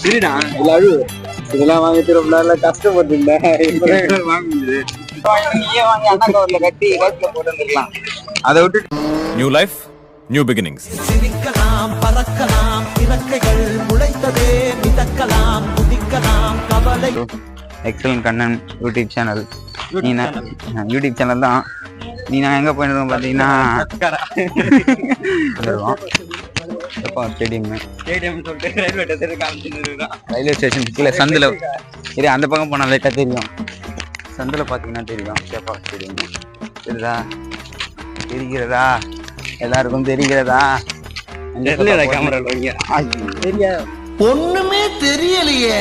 சரிடா இதெல்லாம் வாங்கி திரும்ப கஷ்டப்பட்டு வாங்க முடியுது நீயே வாங்கி அண்ணா கவர்ல கட்டி ரோட்ல அதை விட்டு நியூ லைஃப் நியூ பிகினிங்ஸ் சிரிக்கலாம் பறக்கலாம் இறக்கைகள் முளைத்ததே மிதக்கலாம் குதிக்கலாம் கவலை. எக்ஸலன் கண்ணன் யூடியூப் சேனல் நீ யூடியூப் சேனல் தான். நீ நான் எங்க இருக்கோம் பாத்தீங்கன்னா? எப்போ ஸ்டேடியம் ரயில்வே ஸ்டேஷன் கீழே சந்தில். சரி அந்த பக்கம் போனால் லைட்டாக தெரியும். சந்தில் பார்த்தீங்கன்னா தெரியும். சேப்பா ஸ்டேடியம் தெரியுதா? தெரிகிறதா? எல்லாருக்கும் தெரிகிறதா? கேமரா ஒண்ணுமே தெரியலையே.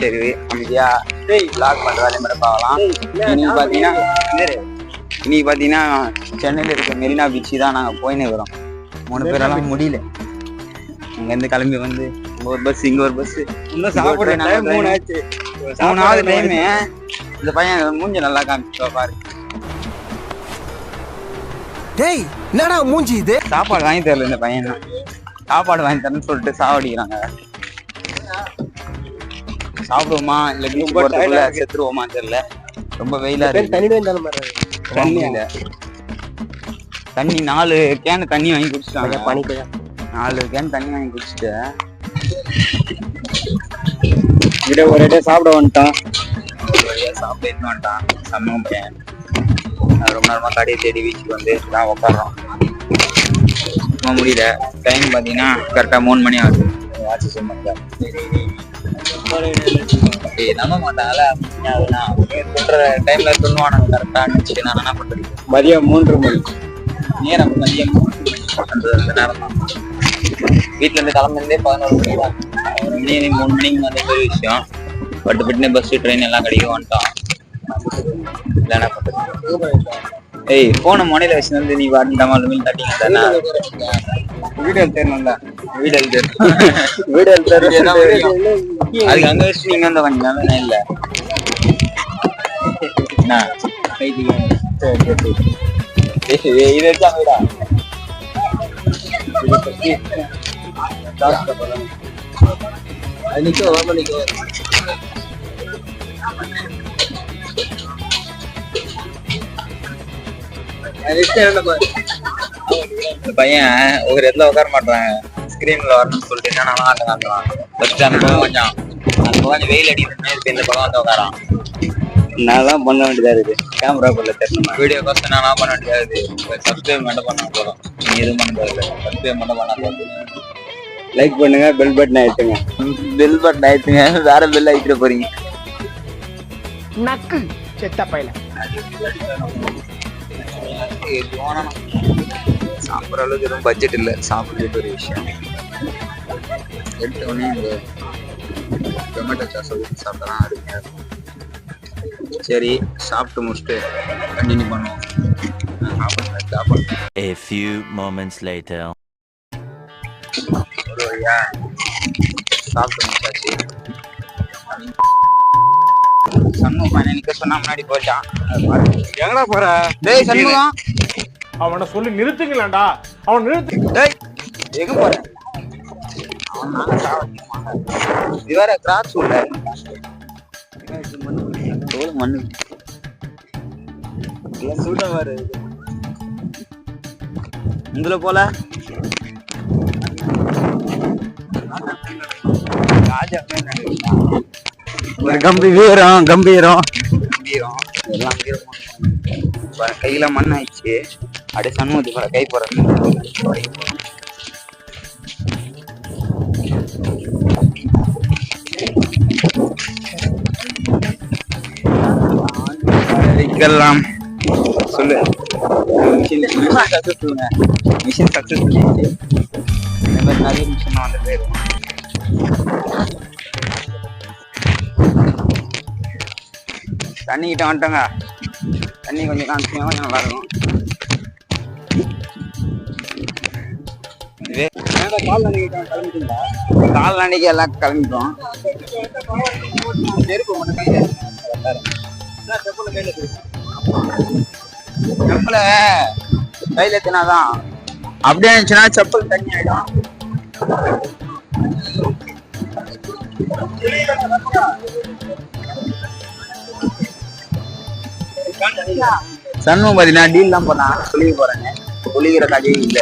சரி அமைதியா. லாக் பண்ற வேலையை மட்டும் பார்க்கலாம் இன்னைக்கு பாத்தீங்கன்னா இன்னைக்கு பாத்தீங்கன்னா சென்னையில இருக்க மெரினா பீச் தான் நாங்க போயின்னு இருக்கிறோம் மூணு பேரெல்லாம் முடியல. இங்க இருந்து கிளம்பி வந்து இங்க ஒரு பஸ் இங்க ஒரு பஸ் இன்னும் சாப்பிடுற மூணு ஆச்சு மூணாவது டைம் இந்த பையன் மூஞ்சி நல்லா காமிச்சு பாரு. டேய் என்னடா மூஞ்சி இது? சாப்பாடு வாங்கி தரல இந்த பையன் சாப்பாடு வாங்கி தரேன்னு சொல்லிட்டு சாவடிக்கிறாங்க. சாப்பிடுவோமா? இல்ல பீச் போறதுக்குள்ள செத்துருவோமா தெரியல. ரொம்ப வெயிலா இருக்கு. தண்ணி இல்ல. தண்ணி நாலு கேன் தண்ணி வாங்கி குடிச்சிட்டாங்க. நாலு கேன் தண்ணி வாங்கி குடிச்சிட்டு. இட ஒரு இடம் சாப்பிட வந்துட்டான். சாப்பிட வந்துட்டான் செம்ம பையன். ரொம்ப நேரமா கடையை தேடி வீச்சுக்கு வந்து தான் உட்காடுறோம் சும்மா முடியல. டைம் பார்த்தீங்கன்னா கரெக்டாக மூணு மணி ஆகுது. வாட்சி சும்மா நம்ப மாட்டாங்கல்ல அதுனா? டைம்ல சொல்லுவானுங்க கரெக்டாக நினைச்சு நான் என்ன பண்ணுறது மதியம் மூன்று மணி. நேரம் மதியம் மூன்று மணி. அந்த நேரம் தான் வீட்டுல இருந்து கிளம்புறதே பதினோரு மணி தான். ஒரு மணி மூணு மணிக்கு வந்த பெரிய விஷயம். பட்டு பட்டுனே பஸ் ட்ரெயின் எல்லாம் கிடைக்க வந்துட்டோம். ஏய் போன முனையில வச்சு வந்து நீ வாட்டி டமால் மீன் தட்டிங்க தானே வீடு தெரியணும்ல வீடு தெரியணும் வீடு தெரியணும் அதுக்கு அங்க வச்சு நீங்க வந்து இல்ல? என்ன? இது வச்சா வீடா இதை பத்தி டாக்டர் சொல்லணும். அது நிக்க ஓரமா நிக்க இந்த பையன் ஒரு இடத்துல உட்கார மாட்டாங்க ஸ்கிரீன்ல வரணும்னு சொல்லிட்டு நான் ஆட்டம் காட்டுறான் ஃபர்ஸ்ட் அந்த பக்கம் கொஞ்சம் அந்த பக்கம் வெயில் அடிக்கிறதுனே இப்ப இந்த பக்கம் வந்து உட்காரான் நான் தான் பண்ண வேண்டியதா இருக்கு. கேமரா குள்ள தெரியணும் வீடியோ கோஸ்ட் நான் பண்ண வேண்டியதா இருக்கு. சப்ஸ்கிரைப் மட்டும் பண்ண போதும். நீ எதுவும் பண்ண போதில்லை சப்ஸ்கிரைப் மட்டும் பண்ண போதும். லைக் பண்ணுங்க பெல் பட்டன் ஆயிட்டுங்க பெல் பட்டன் ஆயிட்டுங்க வேற பெல் ஆயிட்டு போறீங்க. நக்கு. செத்த பையல. சாப்பிட்ற அளவுக்கு எதுவும் பட்ஜெட் இல்லை. சாப்பிட்றது ஒரு விஷயம். எடுத்த உடனே இந்த டொமேட்டோ சாஸ் சாப்பிட்டா அருமையாக இருக்கும். சரி சாப்பிட்டு முடிச்சுட்டு கண்டினியூ பண்ணுவோம். A few moments later. ஒரு வழியா சாப்பிட்டு முடிச்சாச்சு. சண்முகம் பையனை நிக்க சொன்னா முன்னாடி போச்சான் எங்கடா போற? டேய் சண்முகம். அவனை சொல்லி நிறுத்துங்களேன்டா. அவன் நிறுத்து டேய் எங்க போற? அவன் நாங்க கிராஸ் உள்ள தோல் மண்ணு எல்லாம் சூடா வேற இதுல போல. ஒரு கம்பி வீரம் கம்பீரம் கம்பீரம். எல்லாம் வீரமா கையில மண் ஆயிடுச்சு அப்படியே சண்முகத்துக்கு போற கை போற வைக்கலாம் சொல்லு. மிஷின் மிஷின் சக்சஸ் சொல்லுங்க மிஷின் சக்சஸ் இந்த மாதிரி நிறைய மிஷின் வந்து போயிடும் தண்ணி கிட்ட வந்துட்டோங்க. தண்ணி கொஞ்சம் காமிச்சிங்கன்னா கொஞ்சம் நல்லா இருக்கும். கால் அன்னைக்கு எல்லாம் கிளம்பிட்டோம். செருப்பு மட்டும் கையில. செப்பல கையில எத்தினாதான் அப்படியே இருந்துச்சுன்னா செப்பல் தண்ணி ஆயிடும். சண்முகம் பாத்தீங்கன்னா டீல் தான் பண்ணா. சொல்லி போறேங்க குளிக்கிற கதையும் இல்ல.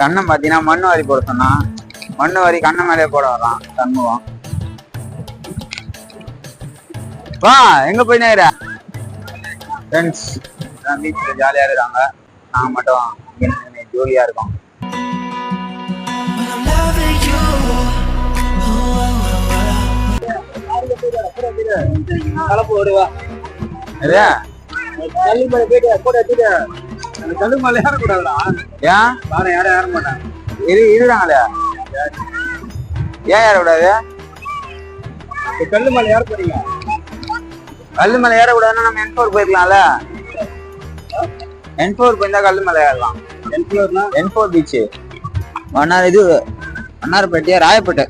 கண்ணம் பாத்தீங்கன்னா மண் வாரி போட சொன்னா மண் வாரி கண்ண மேலே போட வரான் சண்முகம். வா எங்க போய் நேர ஃப்ரெண்ட்ஸ் பீச்சில் ஜாலியா இருக்காங்க. நான் மட்டும் ஜோலியா இருக்கோம். கலப்பு ஓடுவா. கல்லுமலை போயிட்டு போட்டு வச்சுட்டு அந்த கல்லுமலை ஏறக்கூடாதுடா ஏன் வேற யாரும் ஏற மாட்டாங்க. இது இதுதாங்களே ஏன் ஏறக்கூடாது? கல்லுமலை ஏற போறீங்க. கல்லுமலை ஏறக்கூடாதுன்னா நம்ம என் ஃபோர் போயிருக்கலாம்ல. என் ஃபோர் போயிருந்தா கல்லுமலை ஏறலாம். என் ஃபோர்னா என் ஃபோர் பீச் மன்னார் இது மன்னார்பேட்டையா? ராயப்பேட்டை.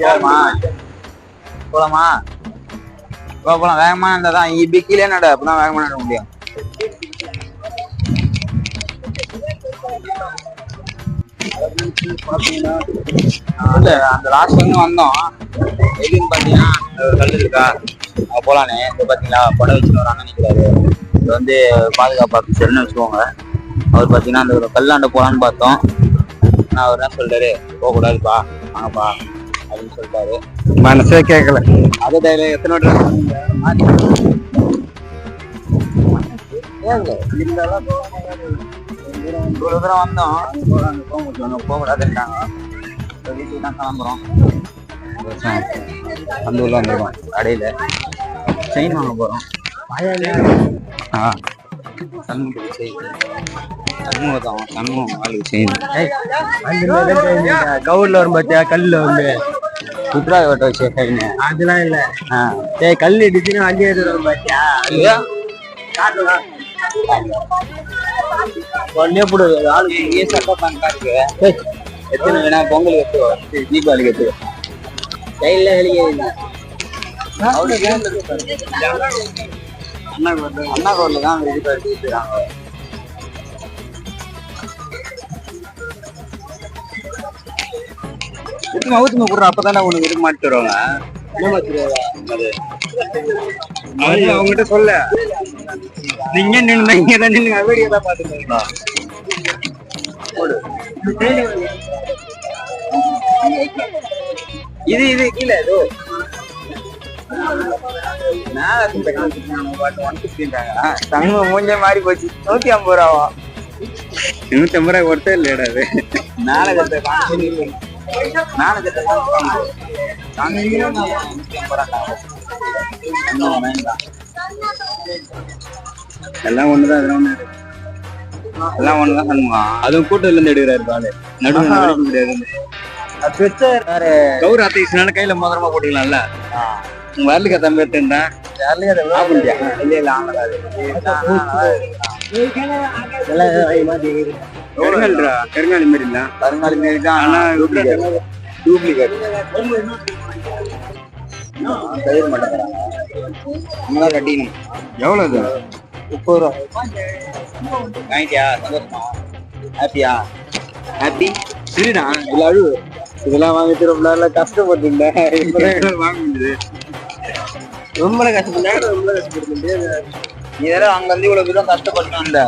போலாமா? போலாமா? வா போலாம். வேகமா இருந்தா தான் இப்படி கீழே நட அப்பதான் வேகமா நட முடியும். அந்த லாஸ்ட் வந்து வந்தோம். எதுன்னு பாத்தீங்கன்னா ஒரு கல் இருக்கா? அங்க போலானே இது பாத்தீங்களா? படம் வச்சுன்னு வராங்கன்னு நினைக்கிறாரு. இது வந்து பாதுகாப்பு ஆஃபீஸர்னு வச்சுக்கோங்க. அவர் பாத்தீங்கன்னா அந்த ஒரு கல்லாண்ட போலான்னு பார்த்தோம். நான் அவர் என்ன சொல்றாரு? போக கூடாதுப்பா வாங்கப்பா. அப்படின்னு சொல்லிட்டாரு மனசே கேட்கல அது டைல எத்தனை இருந்தாலும் தூரம் வந்தோம். போக முடியும் போக கூடாதுன்ட்டாங்க இப்ப வீட்டுக்கு தான் கிளம்புறோம். அந்த ஊர்ல வந்துருக்கோம் கடையில. செயின் வாங்க போறோம். ஆ. சண்முகத்துக்கு செயின். சண்முகம் சண்முகம் ஆளுக்கு செயின். கவுர்ல வரும் பாத்தியா? கல்லுல வந்து சுற்றுலா வட்ட வச்சு செயின் அதெல்லாம் இல்ல. ஆ. டேய் கல் இடிச்சுன்னு வண்டி எடுத்து வரும் பாத்தியா? இல்லையா ஒன்னே போடுது ஆளு இங்கே பேண்ட் இருக்கு எத்தனை வேணா பொங்கல் எடுத்து தீபாவளிக்கு எடுத்து கையில வெளியே அண்ணா கோவில் அண்ணா கோவில்ல தான் இது ஊத்துமா ஊத்துமா கொடுற அப்பதானே உனக்கு இருக்க மாட்டு வருவாங்க அவங்ககிட்ட சொல்ல. நீங்க நின்று இங்க தான் நின்று வீடியோ தான் பாத்துருக்கீங்களா இது இது கீழே இது. ஃபிஃப்டின்றாங்க தங்க மூஞ்ச மாறி போச்சு. நூத்தி ஐம்பது ரூபாவா? நூத்தி ஐம்பது ரூபாய் கொடுத்தே இல்லையடா அது? கட்ட மேல எல்லாம் ஒண்ணுதான் அதெல்லாம் ஒண்ணு. எல்லாம் ஒண்ணுதான் சண்முகம் அதுவும் கூட்டத்துல இருந்து எடுக்கிறாரு. பாலு நடுவில் முடியாது கௌர அத்தைஸ்னால கையில மோதிரமா போட்டுக்கலாம்ல? உங்க வரலுக்கு தம்பி எடுத்துட்டா இல்ல இல்ல ஆனதாது கருங்காலிடா கருங்காலி மாரி கருங்காலி மாரி தான் ஆனா டூப்ளிகேட் தயிர் மாட்டேங்கிறாங்க கட்டிக்கணும். இது? முப்பது ரூபா. வாங்கிட்டியா? சந்தோஷமா? ஹாப்பியா ஹாப்பி சரிடா இல்ல அழுவு இதெல்லாம் வாங்கிட்டு ரொம்ப நாள்ல கஷ்டப்பட்டு வாங்க முடியுது ரொம்ப கஷ்டப்பட்டேன். ரொம்ப கஷ்டப்பட்டு வேற அங்க இருந்து இவ்வளவு தூரம் கஷ்டப்பட்டு வந்த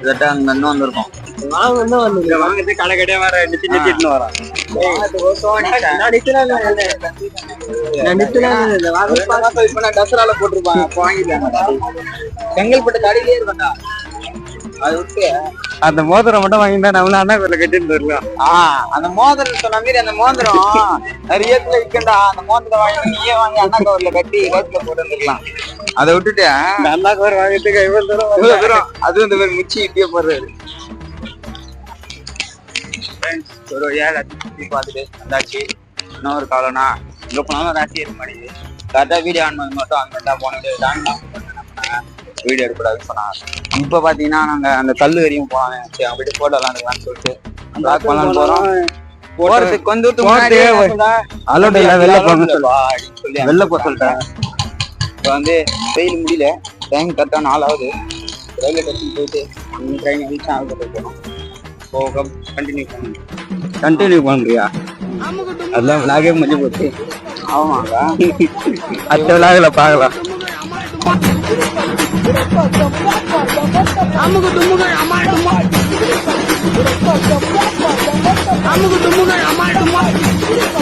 இதட்ட அங்க இருந்து வந்திருக்கோம் வாங்க வந்து வந்து வாங்கிட்டு கடை கடையா வர நிச்சு நிச்சுட்டு வரான். செங்கல்பட்டு கடையிலே இருக்கா அது விட்டு அந்த மோதிரம் மட்டும் வாங்கிட்டா நம்மள அண்ணா பேர்ல கட்டிட்டு வரலாம் ஆஹ் அந்த மோதிரம் சொன்ன மாதிரி அந்த மோதிரம் நிறைய இடத்துல விற்கண்டா அந்த மோதிரம் வாங்கி நீயே வாங்கி அண்ணா கவர்ல கட்டி ரோட்ல போட்டு வந்துருக்கலாம் அதை விட்டுட்டு அண்ணா கவர் வாங்கிட்டு இவ்வளவு தூரம் இவ்வளவு தூரம். அதுவும் இந்த மாதிரி முச்சி இட்டிய போடுறாரு. ஒரு ஏழை பார்த்துட்டு வந்தாச்சு. இன்னும் ஒரு காலம்னா இங்க போனாலும் ராசி இருக்க மாட்டேங்குது கரெக்டா வீடியோ ஆன் பண்ணி மட்டும் அங்க தான் போனது. தான் வீடியோ எடுக்கக்கூடாதுன்னு சொன்னாங்க இப்போ பார்த்தீங்கன்னா நாங்கள் அந்த கல்லு வரையும் போகலாம் சரி அப்படியே ஃபோட்டோலாம் எடுக்கலாம்னு சொல்லிட்டு பிளாக் பண்ணலாம்னு போகிறோம் போகிறதுக்கு கொஞ்சம் போறதுக்கு அலோட் இல்ல வெளில போங்க சொல்லி வெளில போக சொல்லிட்டேன் இப்போ வந்து வெயில் முடியல டைம் கரெக்டாக நாலாவது ரயில்வே ஸ்டேஷன் போயிட்டு ட்ரெயின் ரீச் ஆக போகணும் போக கண்டினியூ பண்ணணும் கண்டினியூ பண்றியா அதெல்லாம் விளாகே முடிஞ்சு போச்சு ஆமாங்க அடுத்த விளாகல பார்க்கலாம் আমাকে দুমুগায় আমার আমাকে দুমুগায় আমার